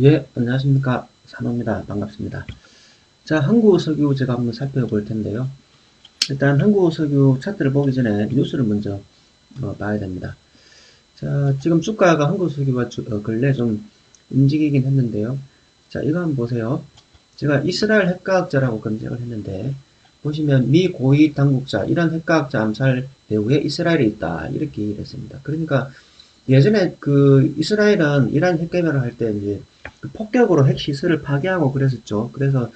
예, 안녕하십니까. 산호입니다. 반갑습니다. 자, 한국 석유 제가 한번 살펴볼 텐데요. 일단 한국 석유 차트를 보기 전에 뉴스를 먼저 어, 봐야 됩니다. 자, 지금 주가가 한국 석유가 주- 어, 근래 좀 움직이긴 했는데요. 자, 이거 한번 보세요. 제가 이스라엘 핵과학자라고 검색을 했는데, 보시면 미 고위 당국자, 이란 핵과학자 암살 배후에 이스라엘이 있다. 이렇게 얘기를 했습니다. 그러니까 예전에 그 이스라엘은 이란 핵개발을 할 때 이제 그 폭격으로 핵 시설을 파괴하고 그랬었죠. 그래서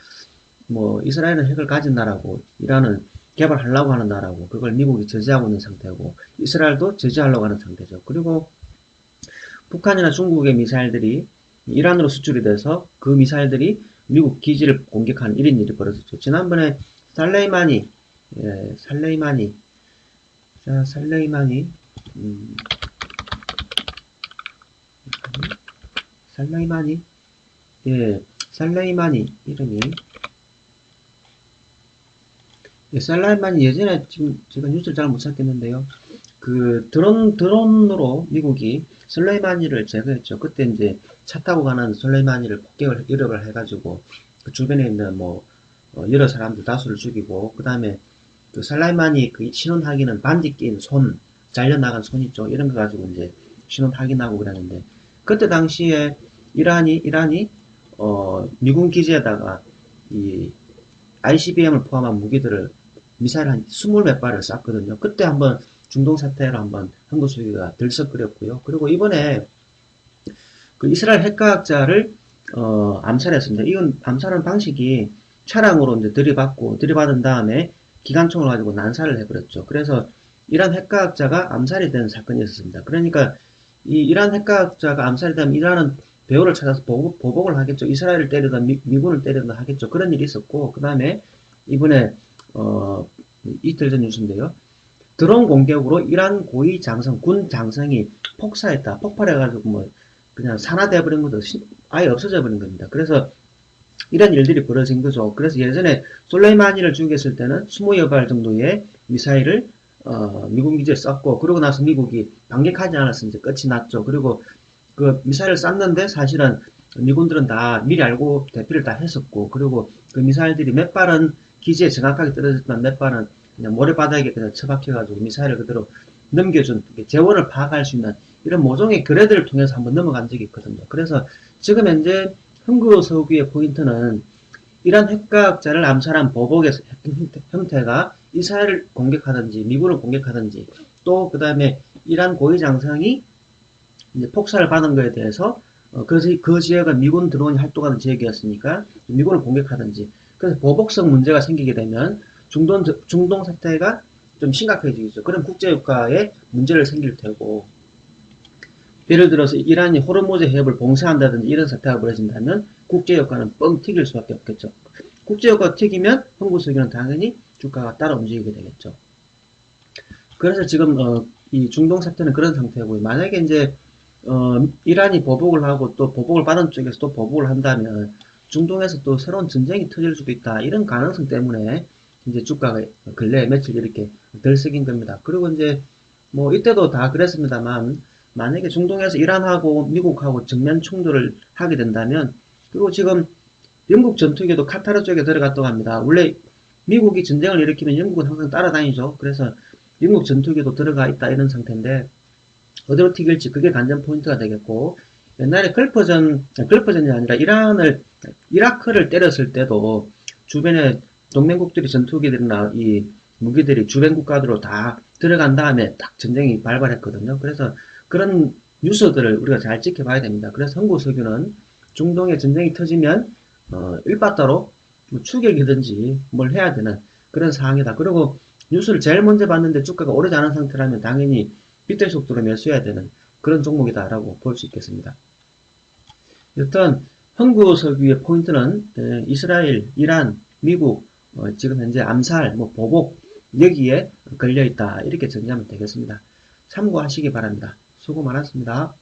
뭐 이스라엘은 핵을 가진 나라고 이란은 개발하려고 하는 나라고 그걸 미국이 저지하고 있는 상태고 이스라엘도 저지하려고 하는 상태죠. 그리고 북한이나 중국의 미사일들이 이란으로 수출이 돼서 그 미사일들이 미국 기지를 공격하는 이런 일이 벌어졌죠. 지난번에 살레이마니, 예, 살레이마니, 자, 살레이마니, 음, 살레이마니, 예, 살레이마니 이름이 예, 살레이마니 예전에 지금 제가 뉴스를 잘 못 찾겠는데요. 그 드론 드론으로 미국이 슬레이마니를 제거했죠. 그때 이제 차 타고 가는 슬레이마니를 폭격을 이력을 해가지고 그 주변에 있는 뭐 어, 여러 사람들 다수를 죽이고 그 다음에 그 살라이마니 그 신원 확인은 반지 낀 손, 잘려 나간 손 있죠. 이런 거 가지고 이제 신원 확인하고 그랬는데 그때 당시에 이란이 이란이 어 미군 기지에다가 이 ICBM을 포함한 무기들을 미사일 한 스물 몇 발을 쐈거든요. 그때 한번 중동 사태로 한번 한국 수비가 들썩거렸고요. 그리고 이번에 그 이스라엘 핵과학자를 어, 암살했습니다. 이건 암살한 방식이 차량으로 이제 들이받고 들이받은 다음에 기관총을 가지고 난사를 해버렸죠. 그래서 이란 핵과학자가 암살이 된 사건이 있었습니다. 그러니까 이 이란 핵과학자가 암살이 되면 이란은 배후를 찾아서 보복, 보복을 하겠죠. 이스라엘을 때리든 미, 미군을 때리든 하겠죠. 그런 일이 있었고 그 다음에 이번에 어, 이틀 전 뉴스인데요. 드론 공격으로 이란 고위 장성, 군 장성이 폭사했다. 폭발해가지고 뭐 그냥 산화돼 버린 것도 시- 아예 없어져 버린 겁니다. 그래서 이런 일들이 벌어진 거죠. 그래서 예전에 솔레이마니를 죽였을 때는 20여 발 정도의 미사일을 어, 미군 기지에 쐈고 그러고 나서 미국이 반격하지 않았으면 이제 끝이 났죠. 그리고 그 미사일을 쐈는데 사실은 미군들은 다 미리 알고 대피를 다 했었고 그리고 그 미사일들이 몇 발은 기지에 정확하게 떨어졌지만 몇 발은 그냥 모래바닥에 그냥 처박혀가지고 미사일을 그대로 넘겨준 재원을 파악할 수 있는 이런 모종의 거래들을 통해서 한번 넘어간 적이 있거든요. 그래서 지금 현재 흥구 서구의 포인트는 이란 핵과학자를 암살한 보복의 형태- 형태가 이스라엘을 공격하든지 미군을 공격하든지 또 그 다음에 이란 고위 장성이 이제 폭살을 받은 거에 대해서 어, 그, 지- 그 지역은 미군 드론이 활동하는 지역이었으니까 미군을 공격하든지 그래서 보복성 문제가 생기게 되면 중동 중동 사태가 좀 심각해지겠죠. 그럼 국제유가에 문제를 생길 테고 예를 들어서 이란이 호르무즈 해협을 봉쇄한다든지 이런 사태가 벌어진다면 국제유가는 뻥 튀길 수밖에 없겠죠. 국제유가가 튀기면 한국석유는 당연히 주가가 따라 움직이게 되겠죠. 그래서 지금 어, 이 중동 사태는 그런 상태고요. 만약에 이제 어, 이란이 보복을 하고 또 보복을 받은 쪽에서 또 보복을 한다면 중동에서 또 새로운 전쟁이 터질 수도 있다. 이런 가능성 때문에 이제 주가가 근래 며칠 이렇게 들썩인 겁니다. 그리고 이제 뭐 이때도 다 그랬습니다만 만약에 중동에서 이란하고 미국하고 정면 충돌을 하게 된다면 그리고 지금 영국 전투기도 카타르 쪽에 들어갔다고 합니다. 원래 미국이 전쟁을 일으키면 영국은 항상 따라다니죠. 그래서 영국 전투기도 들어가 있다 이런 상태인데 어디로 튀길지 그게 관전 포인트가 되겠고 옛날에 걸퍼전 걸퍼전이 아니라 이란을 이라크를 때렸을 때도 주변에 동맹국들이 전투기들이나 이 무기들이 주변 국가들로 다 들어간 다음에 딱 전쟁이 발발했거든요. 그래서 그런 뉴스들을 우리가 잘 지켜봐야 됩니다. 그래서 한국 석유는 중동에 전쟁이 터지면 어, 일바따로 뭐 추격이든지 뭘 해야 되는 그런 상황이다. 그리고 뉴스를 제일 먼저 봤는데 주가가 오르지 않은 상태라면 당연히 빗대 속도로 매수해야 되는 그런 종목이다라고 볼 수 있겠습니다. 여튼 한국 석유의 포인트는 에, 이스라엘, 이란, 미국 어, 지금 현재 암살, 뭐 보복 여기에 걸려 있다 이렇게 정리하면 되겠습니다. 참고하시기 바랍니다. 수고 많았습니다.